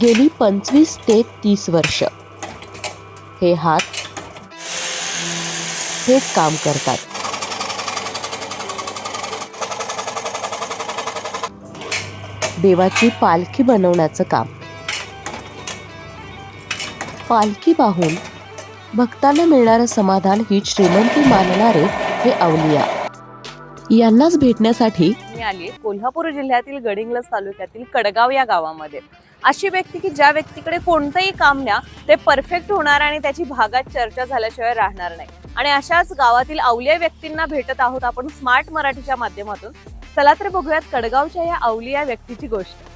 गेली पंचवीस ते तीस वर्ष. हे हात हेच काम करतात. देवाची पालखी बनवण्याचं काम. पालखी पाहून भक्तांना मिळणारं समाधान ही श्रीमंती मानणारे हे अवलिया. यांनाच भेटण्यासाठी मी आली. कोल्हापूर जिल्ह्यातील गडिंग्लज तालुक्यातील कडगाव या गावामध्ये. अशी व्यक्ती की ज्या व्यक्तीकडे कोणतंही काम न्या ते परफेक्ट होणार आणि त्याची भागात चर्चा झाल्याशिवाय राहणार नाही. आणि अशाच गावातील अवलिया व्यक्तींना भेटत आहोत आपण स्मार्ट मराठीच्या माध्यमातून. चला तर बघूयात कडगावच्या या अवलिया व्यक्तीची गोष्ट.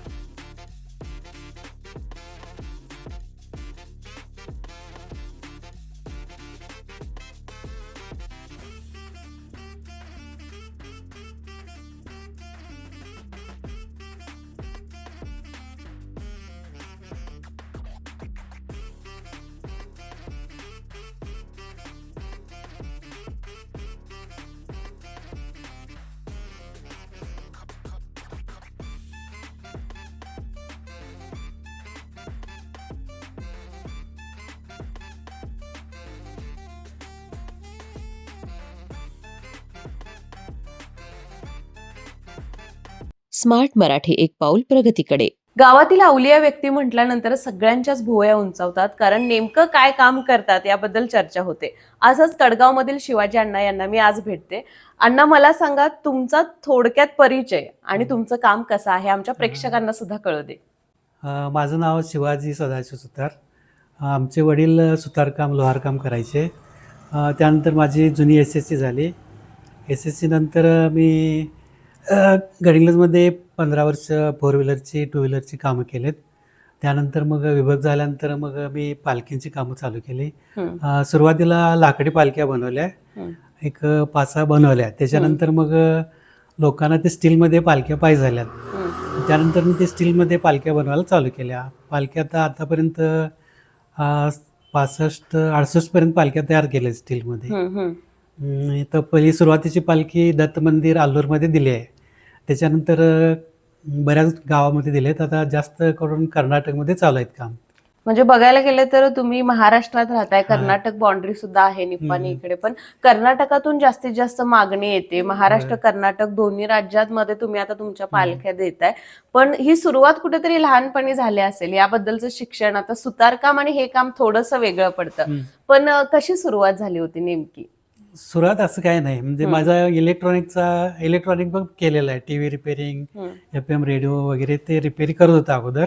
स्मार्ट मराठी एक पाऊल प्रगतीकडे. गावातील अवलिया व्यक्ती म्हटल्यानंतर सगळ्यांच्याच भुवया उंचावतात कारण नेमकं काय काम करतात याबद्दल चर्चा होते. आजच कडगावमधील शिवाजी अण्णा यांना मी आज भेटते. अण्णा मला सांगा तुमचा थोडक्यात परिचय आणि तुमचं काम कसं आहे आमच्या प्रेक्षकांना सुद्धा कळू दे. माझं नाव शिवाजी सदाशिव सुतार. आमचे वडील सुतारकाम लोहारकाम करायचे. त्यानंतर माझी जुनी एस एस सी झाली. एस एस सी नंतर मी गडिंग्लजमध्ये पंधरा वर्ष फोर व्हीलरची टू व्हीलरची कामं केलेत. त्यानंतर मग विभाग झाल्यानंतर मग मी पालखींची कामं चालू केली. सुरुवातीला लाकडी पालख्या बनवल्या. एक पाच सहा बनवल्या. त्याच्यानंतर मग लोकांना ते स्टीलमध्ये पालख्या पाहिजे झाल्यात. त्यानंतर मी ते स्टीलमध्ये पालख्या बनवायला चालू केल्या. पालख्या आता आतापर्यंत पासष्ट अडुसष्टपर्यंत पालख्या तयार केल्या स्टीलमध्ये. तर पहिली सुरुवातीची पालखी दत्त मंदिर आल्लूरमध्ये दिली आहे. त्याच्यानंतर बऱ्याच गावामध्ये दिले आहेत आता जास्त करून कर्नाटकमध्ये चालू आहेत काम. म्हणजे बघायला गेलं तर तुम्ही महाराष्ट्रात राहताय. कर्नाटक बाउंड्री सुद्धा आहे निप्पाणी. इकडे. पण कर्नाटकातून जास्तीत जास्त मागणी येते. महाराष्ट्र. कर्नाटक दोन्ही राज्यांमध्ये तुम्ही आता तुमच्या पालख्या देताय. पण ही सुरुवात कुठेतरी लहानपणी झाली असेल. याबद्दलचं शिक्षण आता सुतारकाम आणि हे काम थोडंसं वेगळं पडतं. पण कशी सुरुवात झाली होती नेमकी? सुरुवात असं काय नाही. म्हणजे. माझा इलेक्ट्रॉनिकचा इलेक्ट्रॉनिक पण केलेलं आहे. T V repairing hmm, F M radio वगैरे ते रिपेअर करत होतं अगोदर.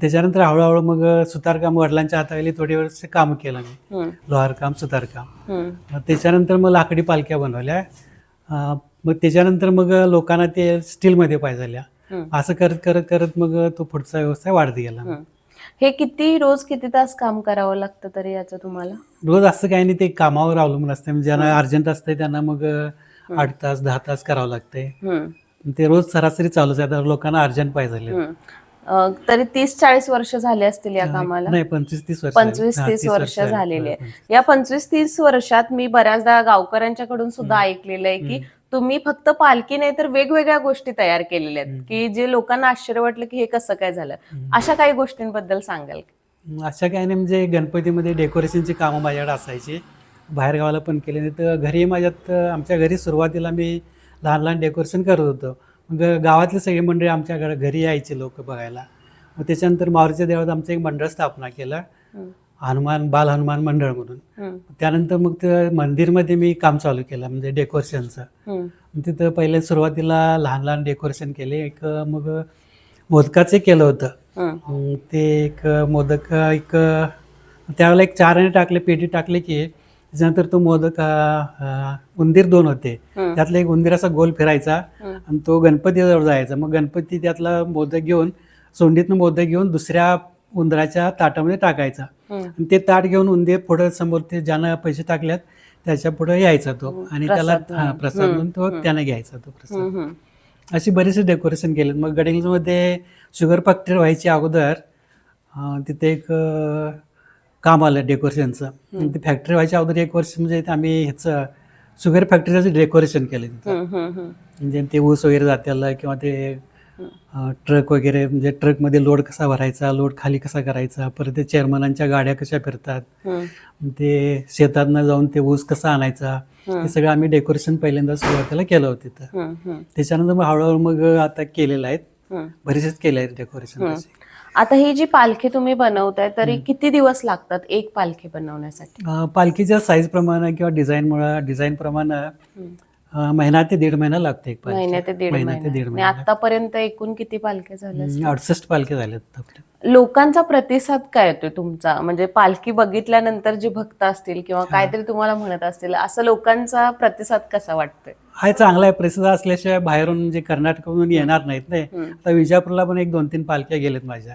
त्याच्यानंतर हळूहळू मग सुतारकाम वडिलांच्या हाताखाली थोडी वर्ष काम केलं मी. लोहारकाम सुतारकाम. त्याच्यानंतर मग लाकडी पालख्या बनवल्या. मग त्याच्यानंतर मग लोकांना ते स्टीलमध्ये पाहिजे असं करत करत करत मग तो पुढचा व्यवसाय वाढत गेला. हे किती रोज किती तास काम करावं लागतं तरी याचं तुम्हाला? रोज असं काही नाही ते कामावर अवलंबून असते. म्हणजे ज्यांना अर्जंट असते त्यांना मग आठ तास दहा तास करावं लागते. ते रोज सरासरी चालूच आहे. आता लोकांना अर्जंट पाहिजे तरी तीस चाळीस वर्ष झाले असतील या कामाला? नाही पंचवीस तीस वर्ष. पंचवीस तीस वर्ष झाली. झालेली आहे. या पंचवीस. तीस वर्षात मी बऱ्याचदा गावकऱ्यांच्याकडून सुद्धा ऐकलेलं आहे की. तुम्ही फक्त पालखी नाही तर वेगवेगळ्या गोष्टी तयार केलेल्या आहेत. की जे लोकांना आश्चर्य वाटलं की हे कसं काय झालं. अशा काही गोष्टींबद्दल सांगाल? अशा काही नाही म्हणजे गणपतीमध्ये डेकोरेशनची कामं माझ्याकडे असायची बाहेर गावाला पण केले नाही तर घरी माझ्यात आमच्या घरी सुरुवातीला मी लहान लहान डेकोरेशन करत होतो मग गावातले सगळे मंडळी आमच्याकडे घरी यायचे लोक बघायला मग त्याच्यानंतर मारुतीच्या देवळात आमचं एक मंडळ स्थापना केलं. हनुमान बाल हनुमान मंडळ म्हणून. त्यानंतर मग ते मंदिरमध्ये मी काम चालू केलं म्हणजे डेकोरेशनचं. तिथं पहिले सुरुवातीला लहान लहान डेकोरेशन केले. एक मग मोदकाचे केलं होतं. ते एक मोदक एक त्यावेळेला एक चार आणि टाकले पेटी टाकले की त्याच्यानंतर तो मोदक उंदीर दोन होते. त्यातला एक उंदीर असा गोल फिरायचा आणि तो गणपतीजवळ जायचा. मग गणपती त्यातला मोदक घेऊन सोंडीतनं मोदक घेऊन दुसऱ्या उंदराच्या ताटामध्ये टाकायचा. आणि ते ताट घेऊन उंदीर पुढे समोर ते ज्यानं पैसे टाकल्यात त्याच्या पुढे यायचा तो हम्म, आणि त्याला. हा प्रसाद म्हणून तो. त्याने घ्यायचा तो प्रसाद. अशी बरीचशी डेकोरेशन केलेत मग गडिंग्लजमध्ये शुगर फॅक्टरी व्हायची अगोदर तिथे एक काम आलं डेकोरेशनचं ती फॅक्टरी व्हायच्या अगोदर एक वर्ष म्हणजे आम्ही ह्याचं शुगर फॅक्टरीचं डेकोरेशन केलं तिथं. म्हणजे ते ऊस वगैरे जात्याला किंवा ते ट्रक वगैरे म्हणजे ट्रकमध्ये लोड कसा भरायचा लोड खाली कसा करायचा परत ते चेअरमनांच्या गाड्या कशा फिरतात ते शेतातनं जाऊन ते ऊस कसा आणायचा हे. सगळं आम्ही डेकोरेशन पहिल्यांदा सुरुवातीला केलं होतं तिथं. त्याच्यानंतर मग हळूहळू मग आता केलेलं आहेत. हम्म. बरेचसेच केले आहेत डेकोरेशन. आता ही जी पालखी तुम्ही बनवताय तरी किती दिवस लागतात एक पालखी बनवण्यासाठी? पालखीच्या साईज प्रमाणे किंवा डिझाईनमुळे डिझाईन प्रमाणे महिना ते दीड महिना लागतो एक पालखी. महिन्या ते दीड महिना ते महिने. दीड आणि महिना आतापर्यंत एकूण किती पालख्या झाल्या असतील? अडसष्ट पालख्या झाल्यात आपल्या. लोकांचा प्रतिसाद काय येतोय तुमचा? म्हणजे पालखी बघितल्यानंतर जे भक्त असतील किंवा काहीतरी तुम्हाला म्हणत असतील असं लोकांचा प्रतिसाद कसा वाटतोय? हाय चांगला आहे. प्रसिद्ध असल्याशिवाय बाहेरून म्हणजे कर्नाटकातून येणार नाहीत नाही. आता विजापूरला पण एक दोन तीन पालख्या गेलेत माझ्या.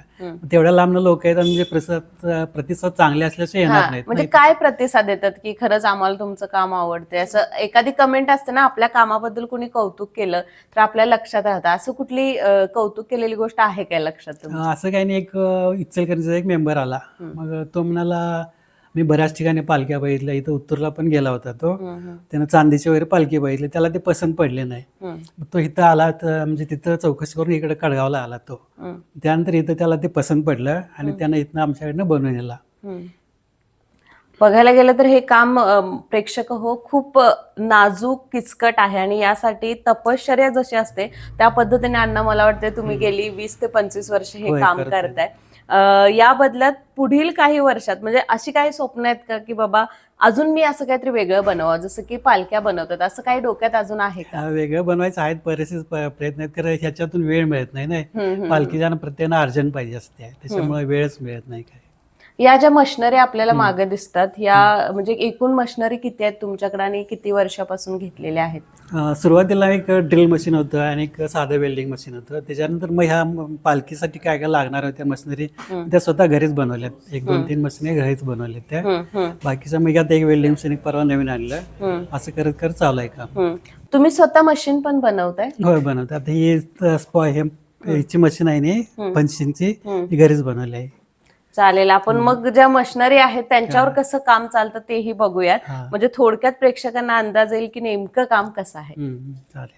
तेवढ्या लांबनं लोक आहेत आणि म्हणजे प्रतिसाद प्रतिसाद चांगले असल्याशिवाय येणार हा, नाहीत म्हणजे. काय प्रतिसाद येतात की खरंच आम्हाला तुमचं काम आवडतंय? असं एखादी कमेंट असते ना आपल्या कामाबद्दल कोणी कौतुक केलं तर आपल्या लक्षात राहतं. असं कुठली कौतुक केलेली गोष्ट आहे काय लक्षात असं काही नाही. एक इचलकरंजीचा एक मेंबर आला. मग तो म्हणाला मी बऱ्याच ठिकाणी पालख्या बघितल्या. इथं उत्तरला पण गेला होता तो. त्यानं चांदीची वगैरे पालखी बघितली. त्याला ते पसंत पडले नाही. तो इथं आला तर म्हणजे तिथं चौकशी करून इकडे कडगावला आला तो. त्यानंतर इथं त्याला ते पसंत पडलं आणि त्यानं इथनं आमच्याकडनं बनवून नेला. बघायला गेलं तर हे काम प्रेक्षक हो खूप नाजूक किचकट आहे आणि यासाठी तपश्चर्या जशी असते त्या पद्धतीने अण्णा मला वाटते तुम्ही गेली वीस ते पंचवीस वर्ष हे काम करतोय. या बदल्यात पुढील काही वर्षात म्हणजे अशी काही स्वप्न आहेत का की बाबा अजून मी असं काहीतरी वेगळं बनवावं जसं की पालख्या बनवतात असं काही डोक्यात अजून आहे का? वेगळं बनवायचं आहेत बरेचसे प्रयत्न आहेत कारण ह्याच्यातून वेळ मिळत नाही नाही पालखीच्या प्रत्येकानं अर्जंट पाहिजे असते त्याच्यामुळे वेळच मिळत नाही काय या ज्या मशिनरी आपल्याला मागे दिसतात या म्हणजे एकूण मशिनरी किती आहेत तुमच्याकडे आणि किती वर्षापासून घेतलेल्या आहेत? सुरुवातीला एक ड्रिल मशीन होतं आणि एक साधं वेल्डिंग मशीन होतं. त्याच्यानंतर मग ह्या पालखीसाठी काय काय लागणार होत्या मशिनरी. त्या स्वतः घरीच बनवल्यात. एक दोन तीन मशिनरी घरीच बनवल्यात त्या. बाकीच्या मग यात एक वेल्डिंग मशीन एक परवा नवीन आणलं. असं करत करत चालू आहे हम्म. तुम्ही स्वतः मशीन पण बनवताय? होय आता ही ह्याची मशीन आहे. नी पंचिंगची घरीच बनवली आहे. चालेल. आपण मग ज्या मशिनरी आहेत त्यांच्यावर कसं काम चालतं तेही बघूयात. म्हणजे थोडक्यात प्रेक्षकांना अंदाज येईल की नेमकं काम कसं आहे. चालेल.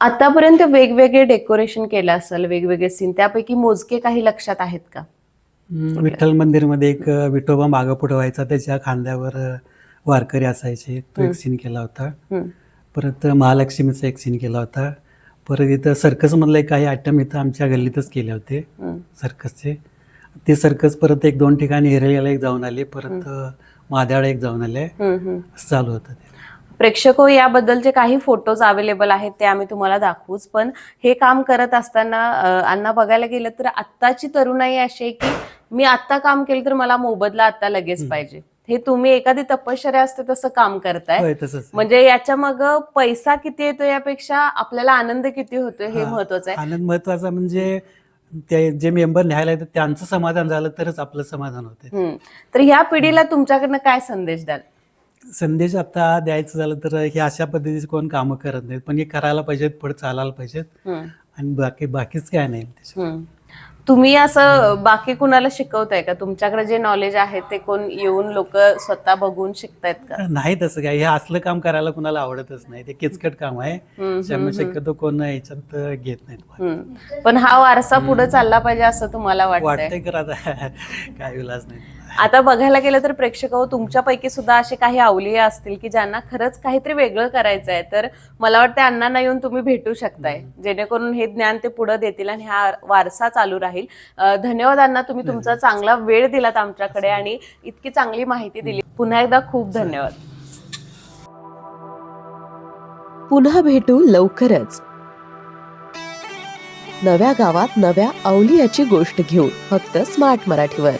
आतापर्यंत वेगवेगळे डेकोरेशन केलं असेल वेगवेगळे सीन त्यापैकी मोजके काही लक्षात आहेत का? विठ्ठल मंदिरमध्ये एक अ, विठोबा मागं पुढं व्हायचा त्याच्या खांद्यावर वारकरी असायचे तो एक सीन केला होता. परत महालक्ष्मीचा एक सीन केला होता. परत इथं सर्कसमधले काही आयटम इथं आमच्या गल्लीतच केले होते सर्कसचे ते सर्कस परत एक दोन ठिकाणी हिरल्याला एक जाऊन आले परत माद्याळा एक जाऊन आले. चालू होतं ते. प्रेक्षक हो, याबद्दलचे काही फोटोज अवेलेबल आहेत ते आम्ही तुम्हाला दाखवूच. पण हे काम करत असताना अण्णा बघायला गेलं तर आत्ताची तरुणाई अशी आहे की मी आत्ता काम केलं तर मला मोबदला आता लगेच पाहिजे. हे तुम्ही एखादी तपश्चर्या असते तसं काम करताय. म्हणजे याच्या मग पैसा किती येतो यापेक्षा आपल्याला आनंद किती होतो हे. महत्वाचं आहे. आनंद महत्त्वाचा म्हणजे ते जे मेंबर न्यायला येतात त्यांचं समाधान झालं तरच आपलं समाधान होते. तर ह्या पिढीला तुमच्याकडनं काय संदेश द्याल? संदेश आता द्यायचं झालं तर हे अशा पद्धतीचे कोण कामं करत नाहीत. पण हे करायला पाहिजेत पुढे चालायला पाहिजेत. आणि बाकी बाकीच काय नाही. तुम्ही असं बाकी कुणाला शिकवताय का? तुमच्याकडे जे नॉलेज आहे ते कोण येऊन लोक स्वतः बघून शिकतायत का? नाही तसं काय हे असलं काम करायला कुणाला आवडतच नाही. ते किचकट काम आहे. त्यामुळे शक्यतो कोण याच्यात घेत नाहीत. पण हा वारसा पुढे चालला पाहिजे असं तुम्हाला वाटतंय? काय विलाज नाही. आता बघायला गेलं तर प्रेक्षक हो, तुमच्यापैकी सुद्धा असे काही अवलिया असतील की ज्यांना खरंच काहीतरी वेगळं करायचं आहे तर मला वाटतं अण्णांना येऊन तुम्ही भेटू शकताय. जेणेकरून हे ज्ञान ते पुढे देतील आणि हा वारसा चालू राहील. धन्यवाद अण्णा तुम्ही तुमचा चांगला वेळ दिलात आमच्याकडे आणि इतकी चांगली माहिती दिली. पुन्हा एकदा खूप धन्यवाद. पुन्हा भेटू लवकरच. नव्या गावात नव्या अवलियाची गोष्ट घेऊन फक्त स्मार्ट मराठीवर.